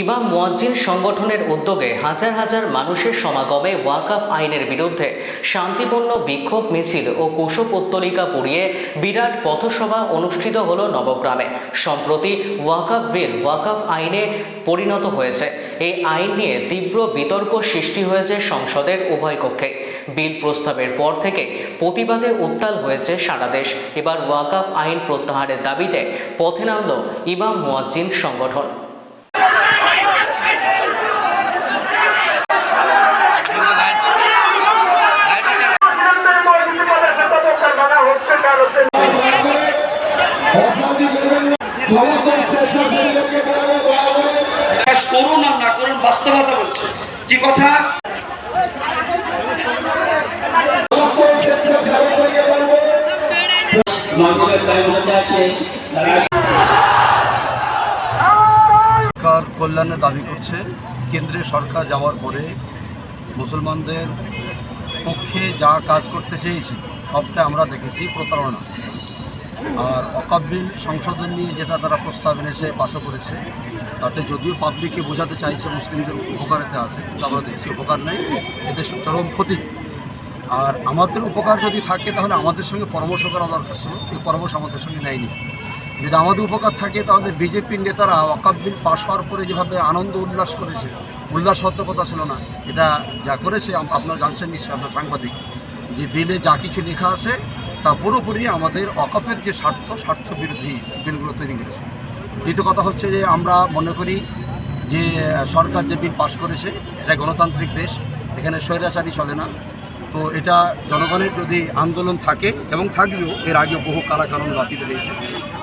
ইমাম মুয়াজ্জিন সংগঠনের উদ্যোগে হাজার হাজার মানুষের সমাগমে ওয়াকাফ আইনের বিরুদ্ধে শান্তিপূর্ণ বিক্ষোভ মিছিল ও কুশপুত্তলিকা পুড়িয়ে বিরাট পথসভা অনুষ্ঠিত হল নবগ্রামে। সম্প্রতি ওয়াকাফ বিল, ওয়াকাফ আইনে পরিণত হয়েছে। এই আইন নিয়ে তীব্র বিতর্ক সৃষ্টি হয়েছে সংসদের উভয় কক্ষে। বিল প্রস্তাবের পর থেকে প্রতিবাদে উত্তাল হয়েছে সারা দেশ। এবার ওয়াকাফ আইন প্রত্যাহারের দাবিতে পথে নামল ইমাম মুয়াজ্জিন সংগঠন। করুন আর না করুন, বাস্তবতা বলছে। কি কথা? সরকার কল্যাণের দাবি করছে, কেন্দ্রে সরকার যাওয়ার পরে মুসলমানদের পক্ষে যা কাজ করতে চেয়েছে, সবটা আমরা দেখেছি, প্রতারণা। আর অকাব বিল সংশোধন নিয়ে যেটা তারা প্রস্তাব এনেছে, পাশও করেছে। তাতে যদিও পাবলিককে বোঝাতে চাইছে, মুসলিমদের উপকারেতে আছে, কিন্তু আমরা দেখছি উপকার নেই। এতে চরম ক্ষতি। আর আমাদের উপকার যদি থাকে, তাহলে আমাদের সঙ্গে পরামর্শ করা দরকার ছিল। এই পরামর্শ আমাদের সঙ্গে নেয়নি। যদি আমাদের উপকার থাকে, তাহলে বিজেপির নেতারা ওয়াকাব বিল পাশ হওয়ার পরে যেভাবে আনন্দ, উল্লাস করেছে, উল্লাস হওয়ার কথা ছিল না। এটা যা করেছে, আপ- আপনারা জানছেন নিশ্চয়ই আপনার সাংবাদিক। যে বিলে যা কিছু লেখা আছে তা পুরোপুরি আমাদের অকাপের যে স্বার্থ স্বার্থ বিরোধী বিলগুলো তৈরি করেছে। দ্বিতীয় কথা হচ্ছে যে আমরা মনে করি যে সরকার যে বিল পাশ করেছে, এটা গণতান্ত্রিক দেশ, এখানে স্বৈরাচারী চলে না। তো এটা জনগণের যদি আন্দোলন থাকে, এবং থাকলেও এর আগে বহু কারাকানুন বাতিল হয়েছে।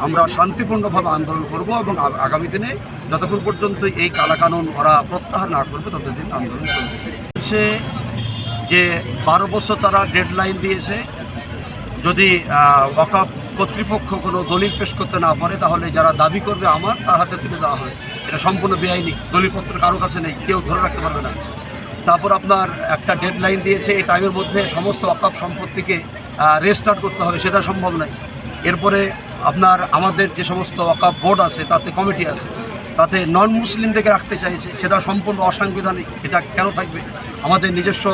আমরা শান্তিপূর্ণভাবে আন্দোলন করব এবং আগামী দিনে যতক্ষণ পর্যন্ত এই কালাকানুন ওরা প্রত্যাহার না করবে, ততদিন আন্দোলন চলবে। হচ্ছে যে বারো বছর তারা ডেডলাইন দিয়েছে যদি ওয়াকাপ কর্তৃপক্ষ কোনো দলিল পেশ করতে না পারে, তাহলে যারা দাবি করবে আমার, তার হাতে তুলে দেওয়া হয়। এটা সম্পূর্ণ বেআইনি, দলিলপত্র কারও কাছে নেই, কেউ ধরে রাখতে পারবে না। তারপর আপনার একটা ডেডলাইন দিয়েছে, এই টাইমের মধ্যে সমস্ত অকাপ সম্পত্তিকে রেস্টার্ট করতে হবে, সেটা সম্ভব নয়। এরপরে আপনার আমাদের যে সমস্ত অকাপ বোর্ড আছে, তাতে কমিটি আছে, তাতে নন মুসলিমদেরকে রাখতে চাইছে, সেটা সম্পূর্ণ অসাংবিধানিক, এটা কেন থাকবে? আমাদের নিজস্ব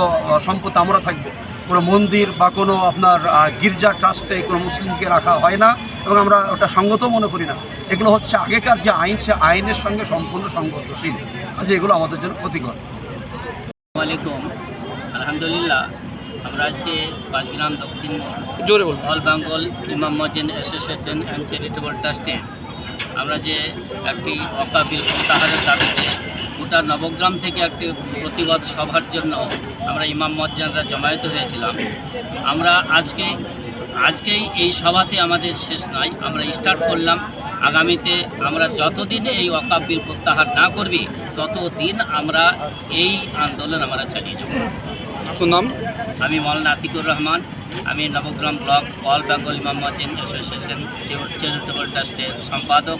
সম্পদ আমরা থাকব। কোনো মন্দির বা কোনো আপনার গির্জা ট্রাস্টে কোনো মুসলিমকে রাখা হয় না এবং আমরা ওটা সঙ্গত মনে করি না। এগুলো হচ্ছে আগেকার যে আইন সে আইনের সঙ্গে সম্পূর্ণ সংগতশীল। আজ এগুলো আমাদের জন্য ক্ষতিকর। আলাইকুম। আলহামদুলিল্লাহ আমরা আজকে পাঁচগ্রাম দক্ষিণ জোরে অল বেঙ্গল ইমাম মজিন অ্যাসোসিয়েশন অ্যান্ড চ্যারিটেবল ট্রাস্টে আমরা যে একটি অকাবিল প্রত্যাহারের দাবিতে গোটা নবগ্রাম থেকে একটি প্রতিবাদ সভার জন্য আমরা ইমাম মজ্জানরা জমায়েত হয়েছিলাম। আমরা আজকে আজকেই এই সভাতে আমাদের শেষ নয় আমরা স্টার্ট করলাম। আগামীতে আমরা যতদিন এই অকাব বিল প্রত্যাহার না করবি ততদিন আমরা এই আন্দোলন আমরা চালিয়ে যাব। আপনার নাম? আমি মৌলানা আতিকুর রহমান আমি নবগ্রাম ব্লক অল বেঙ্গল ইমাম মজিন অ্যাসোসিয়েশন চ্যারিটেবল ট্রাস্টের সম্পাদক।